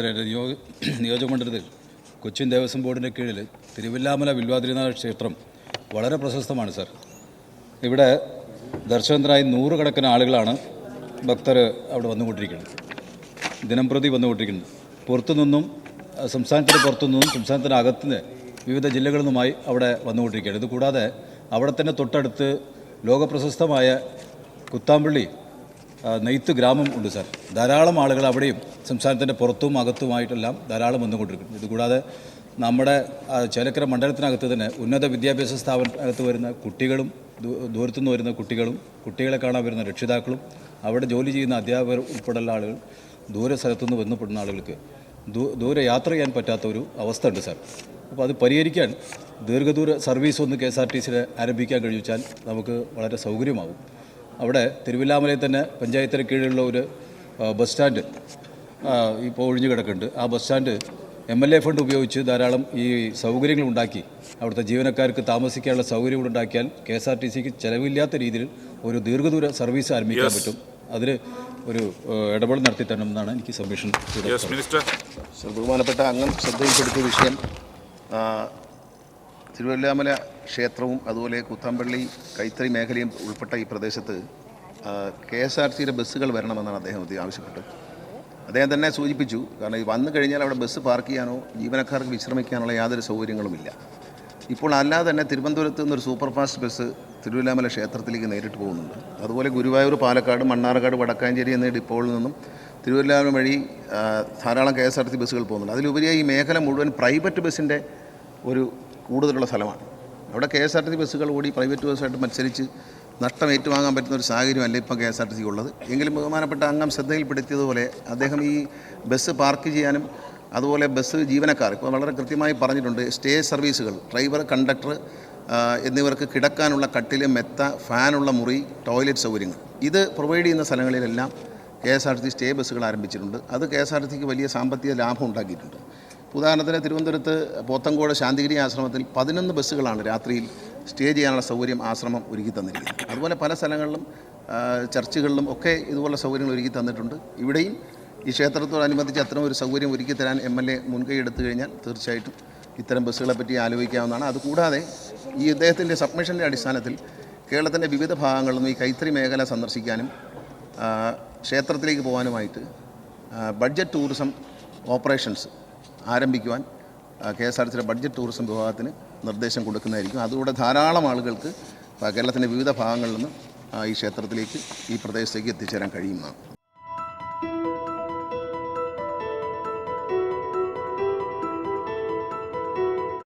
Sir എന്റെ നിയോഗ നിയോജകമണ്ഡലത്തിൽ കൊച്ചിൻ ദേവസ്വം ബോർഡിന്റെ കീഴിൽ തിരുവില്ലാമല വില്വാദ്രിനാഥ ക്ഷേത്രം വളരെ പ്രശസ്തമാണ് സാർ. ഇവിടെ ദർശനത്തിനായി നൂറുകണക്കിന് ആളുകളാണ് ഭക്തർ അവിടെ വന്നുകൊണ്ടിരിക്കുന്നത്. ദിനം പ്രതി വന്നുകൊണ്ടിരിക്കുന്നത് പുറത്തുനിന്നും സംസ്ഥാനത്തിന് പുറത്തുനിന്നും സംസ്ഥാനത്തിന് അകത്തുനിന്ന് വിവിധ ജില്ലകളിൽ നിന്നുമായി അവിടെ വന്നുകൊണ്ടിരിക്കുകയാണ്. ഇത് കൂടാതെ അവിടെ തന്നെ തൊട്ടടുത്ത് ലോകപ്രശസ്തമായ കുത്താമ്പള്ളി നെയ്ത്ത് ഗ്രാമം ഉണ്ട് സാർ. ധാരാളം ആളുകൾ അവിടെയും സംസ്ഥാനത്തിന്റെ പുറത്തും അകത്തുമായിട്ടെല്ലാം ധാരാളം വന്നുകൊണ്ടിരിക്കുന്നു. ഇതുകൂടാതെ നമ്മുടെ ചേലക്കര മണ്ഡലത്തിനകത്ത് തന്നെ ഉന്നത വിദ്യാഭ്യാസ സ്ഥാപനത്തിനകത്ത് വരുന്ന കുട്ടികളും ദൂരത്തു ദൂരത്തുനിന്ന് വരുന്ന കുട്ടികളും കുട്ടികളെ കാണാൻ വരുന്ന രക്ഷിതാക്കളും അവിടെ ജോലി ചെയ്യുന്ന അധ്യാപകർ ഉൾപ്പെടെയുള്ള ആളുകൾ ദൂര സ്ഥലത്തുനിന്ന് വന്നപ്പെടുന്ന ആളുകൾക്ക് ദൂരെ യാത്ര ചെയ്യാൻ പറ്റാത്ത ഒരു അവസ്ഥ ഉണ്ട് സാർ. അപ്പോൾ അത് പരിഹരിക്കാൻ ദീർഘദൂര സർവീസ് ഒന്ന് കെ എസ് ആർ ടി സിയിൽ ആരംഭിക്കാൻ കഴിഞ്ഞാൽ നമുക്ക് വളരെ സൗകര്യമാകും. അവിടെ തിരുവില്ലാമലയിൽ തന്നെ പഞ്ചായത്തിന് കീഴിലുള്ള ഒരു ബസ് സ്റ്റാൻഡ് ഇപ്പോൾ ഒഴിഞ്ഞു കിടക്കുന്നുണ്ട്. ആ bus stand M L A fund ഉപയോഗിച്ച് ധാരാളം ഈ സൗകര്യങ്ങൾ ഉണ്ടാക്കി. അവിടുത്തെ ജീവനക്കാർക്ക് താമസിക്കാനുള്ള സൗകര്യങ്ങൾ ഉണ്ടാക്കിയാൽ കെ എസ് ആർ ടി സിക്ക് ചിലവില്ലാത്ത രീതിയിൽ ഒരു ദീർഘദൂര സർവീസ് ആരംഭിക്കാൻ പറ്റും. അതിൽ ഒരു ഇടപെടൽ നടത്തി തരണമെന്നാണ് എനിക്ക് സബ്മിഷൻ യെസ് മിനിസ്റ്റർ സർ ബഹുമാനപ്പെട്ട അംഗം ശ്രദ്ധയിൽപ്പെടുത്തിയ വിഷയം തിരുവല്ലാമല ക്ഷേത്രവും അതുപോലെ കുത്താമ്പള്ളി കൈത്തറി മേഖലയും ഉൾപ്പെട്ട ഈ പ്രദേശത്ത് കെ എസ് ആർ സിയുടെ ബസ്സുകൾ വരണമെന്നാണ് അദ്ദേഹം ആവശ്യപ്പെട്ടത്. അദ്ദേഹം തന്നെ സൂചിപ്പിച്ചു കാരണം വന്നു കഴിഞ്ഞാൽ അവിടെ ബസ് പാർക്ക് ചെയ്യാനോ ജീവനക്കാർക്ക് വിശ്രമിക്കാനുള്ള യാതൊരു സൗകര്യങ്ങളുമില്ല. ഇപ്പോൾ അല്ലാതെ തന്നെ തിരുവനന്തപുരത്ത് നിന്നൊരു സൂപ്പർ ഫാസ്റ്റ് ബസ് തിരുവല്ലാമല ക്ഷേത്രത്തിലേക്ക് നേരിട്ട് പോകുന്നുണ്ട്. അതുപോലെ ഗുരുവായൂർ പാലക്കാട് മണ്ണാർക്കാട് വടക്കാഞ്ചേരി എന്നീ ഡിപ്പോകളിൽ നിന്നും തിരുവല്ലാമല വഴി ധാരാളം കെ എസ് ആർ ടി ബസ്സുകൾ പോകുന്നുണ്ട്. അതിലുപരിയായി ഈ മേഖല മുഴുവൻ പ്രൈവറ്റ് ബസ്സിന്റെ ഒരു കൂടുതലുള്ള സ്ഥലമാണ്. അവിടെ കെ എസ് ആർ ടി ബസ്സുകൾ ഓടി പ്രൈവറ്റ് ബസ്സായിട്ട് മത്സരിച്ച് നഷ്ടം ഏറ്റുവാങ്ങാൻ പറ്റുന്ന ഒരു സാഹചര്യമല്ല ഇപ്പം K S R T C ഉള്ളത്. എങ്കിലും ബഹുമാനപ്പെട്ട അംഗം ശ്രദ്ധയിൽപ്പെടുത്തിയതുപോലെ അദ്ദേഹം ഈ ബസ് പാർക്ക് ചെയ്യാനും അതുപോലെ ബസ് ജീവനക്കാർ ഇപ്പോൾ വളരെ കൃത്യമായി പറഞ്ഞിട്ടുണ്ട് സ്റ്റേ സർവീസുകൾ ഡ്രൈവർ കണ്ടക്ടർ എന്നിവർക്ക് കിടക്കാനുള്ള കട്ടിൽ മെത്ത ഫാനുള്ള മുറി ടോയ്ലറ്റ് സൗകര്യങ്ങൾ. ഇത് പ്രൊവൈഡ് ചെയ്യുന്ന സ്ഥലങ്ങളിലെല്ലാം K S R T C stay ബസ്സുകൾ ആരംഭിച്ചിട്ടുണ്ട്. അത് കെ എസ് ആർ ടി സിക്ക് വലിയ സാമ്പത്തിക ലാഭം ഉണ്ടാക്കിയിട്ടുണ്ട്. ഉദാഹരണത്തിന് തിരുവനന്തപുരത്ത് പോത്തങ്കോട് ശാന്തിഗിരി ആശ്രമത്തിൽ പതിനൊന്ന് ബസ്സുകളാണ് രാത്രിയിൽ സ്റ്റേ ചെയ്യാനുള്ള സൗകര്യം ആശ്രമം ഒരുക്കി തന്നിരിക്കുന്നു. അതുപോലെ പല സ്ഥലങ്ങളിലും ചർച്ചുകളിലും ഒക്കെ ഇതുപോലെ സൗകര്യങ്ങൾ ഒരുക്കി തന്നിട്ടുണ്ട്. ഇവിടെയും ഈ ക്ഷേത്രത്തോടനുബന്ധിച്ച് അത്തരം ഒരു സൗകര്യം ഒരുക്കി തരാൻ എം എൽ എ മുൻകൈ എടുത്തു കഴിഞ്ഞാൽ തീർച്ചയായിട്ടും ഇത്തരം ബസ്സുകളെ പറ്റി ആലോചിക്കാവുന്നതാണ്. അതുകൂടാതെ ഈ ഇദ്ദേഹത്തിന്റെ സബ്മിഷന്റെ അടിസ്ഥാനത്തിൽ കേരളത്തിന്റെ വിവിധ ഭാഗങ്ങളിൽ നിന്നും ഈ കൈത്തറി മേഖല സന്ദർശിക്കാനും ക്ഷേത്രത്തിലേക്ക് പോകാനുമായിട്ട് ബഡ്ജറ്റ് ടൂറിസം ഓപ്പറേഷൻസ് ആരംഭിക്കുവാൻ കെ എസ് ആർ ടി സിയുടെ ബഡ്ജറ്റ് ടൂറിസം വിഭാഗത്തിന് നിർദ്ദേശം കൊടുക്കുന്നതായിരിക്കും. അതുകൂടെ ധാരാളം ആളുകൾക്ക് കേരളത്തിന്റെ വിവിധ ഭാഗങ്ങളിൽ നിന്ന് ഈ ക്ഷേത്രത്തിലേക്ക് ഈ പ്രദേശത്തേക്ക് എത്തിച്ചേരാൻ കഴിയുന്നതാണ്.